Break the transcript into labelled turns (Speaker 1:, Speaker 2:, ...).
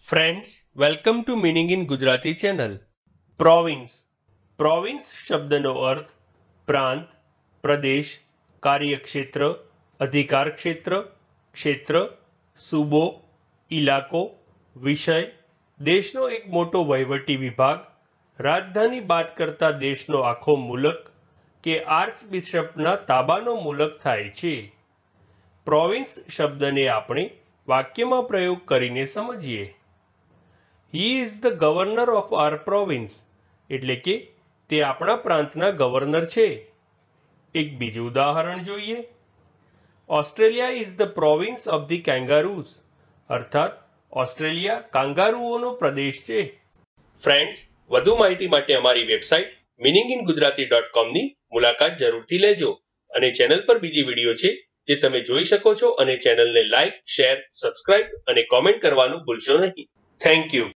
Speaker 1: Friends welcome to meaning in Gujarati channel province province શબ્દનો અર્થ પ્રાંત પ્રદેશ કાર્યક્ષેત્ર અધિકાર ક્ષેત્ર ક્ષેત્ર સુબો ઇલાકો વિષય દેશનો એક મોટો વહીવટી વિભાગ રાજધાની બાદ કરતા દેશનો આખો મુલક કે આર્ચ બિશપના તાબાનો મુલક થાય છે પ્રોવિન્સ શબ્દને આપણે વાક્યમાં પ્રયોગ કરીને સમજીએ he is the governor of our province એટલે કે, તે આપણા પ્રાંતના ગવર્નર છે. એક બીજું ઉદાહરણ જોઈએ. Australia is the province of the kangaroos અર્થાત ઓસ્ટ્રેલિયા કાંગારુઓનો પ્રદેશ છે. ફ્રેન્ડ્સ વધુ માહિતી માટે અમારી website meaning in Gujarati dot કોમની મુલાકાત જરૂરથી લેજો. અને ચેનલ પર બીજી વીડિયો છે, જે તમે જોઈ શકો છો. અને ચેનલને લાઇક શેર સબસ્ક્રાઇબ અને કોમેન્ટ કરવાનું ભૂલશો નહીં. Thank you